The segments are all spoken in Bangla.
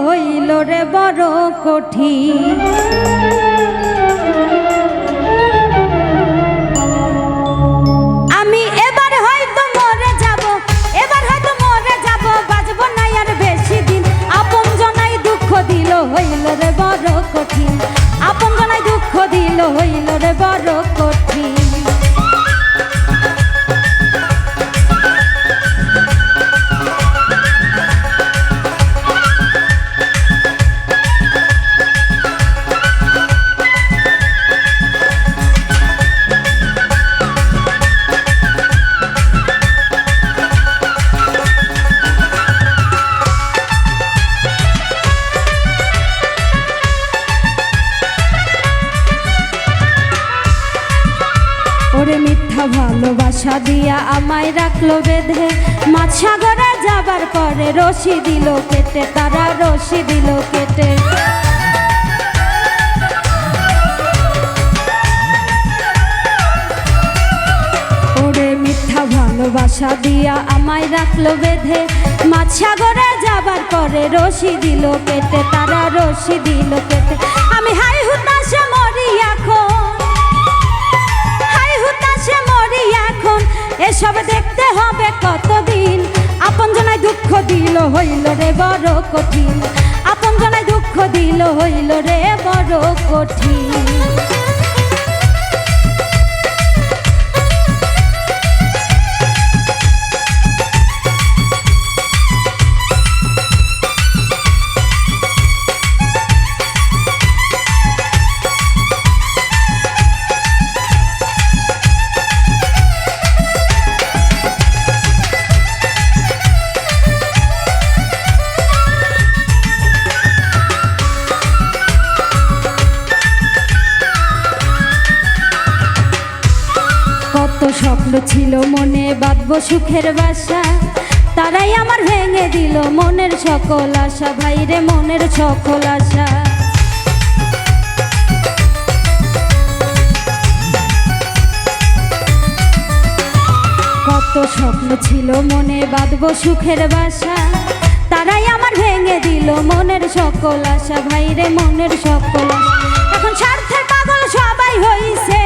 হইল রে বড় কঠিন ভালোবাসা দিয়া আমায় রাখল বেঁধে। মাছ সাগরে যাবার পরে রশি দিল কেটে, তারা রশি দিল কেটে। ভালোবাসা দিয়া আমায় রাখল বেঁধে। মাছ সাগরে যাবার পরে রশি দিল কেটে, তারা রশি দিল কেটে। আমি হাই হুতাশে মরি এখন। হুতাশে মরি এখন, এসব দেখতে হবে কতদিন? আপন জনায় দুঃখ দিল হইল রে বড় কঠিন। আপন জনায় দুঃখ দিল হইল রে বড় কঠিন। স্বপ্ন ছিল মনে, বাঁধবো সুখের বাসা। তারাই আমার ভেঙে দিল মনের সকল আশা। ভাইরে, মনের সকল আশা। কত স্বপ্ন ছিল মনে, বাঁধবো সুখের বাসা। তারাই আমার ভেঙে দিল মনের সকল আশা। ভাইরে, মনের সকল আশা। এখন স্বার্থের পাগল সবাই হইছে।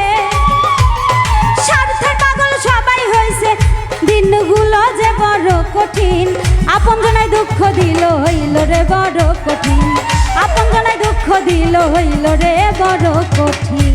দিনগুলো যে বড় কঠিন। আপন জনায় দুঃখ দিল হইল রে বড় কঠিন। আপন জনায় দুঃখ দিল হইল রে বড় কঠিন।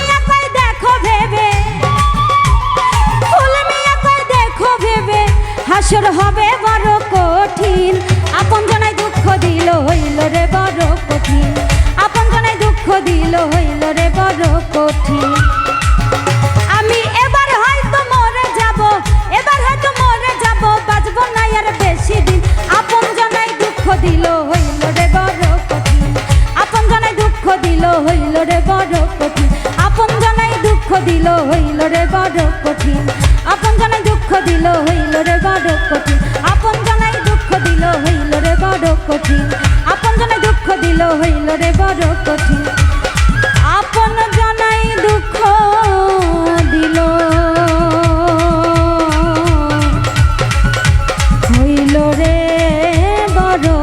রে বড় কঠিন। আপন জনাই দুঃখ দিল, হইল রে বড় কঠিন। আপন জনাই দুঃখ দিল, হইল রে বড় কঠিন। আপন জনাই দুঃখ দিল, হইল রে বড় কঠিন। আপন জনাই দুঃখ দিল, হইল রে বড় কঠিন।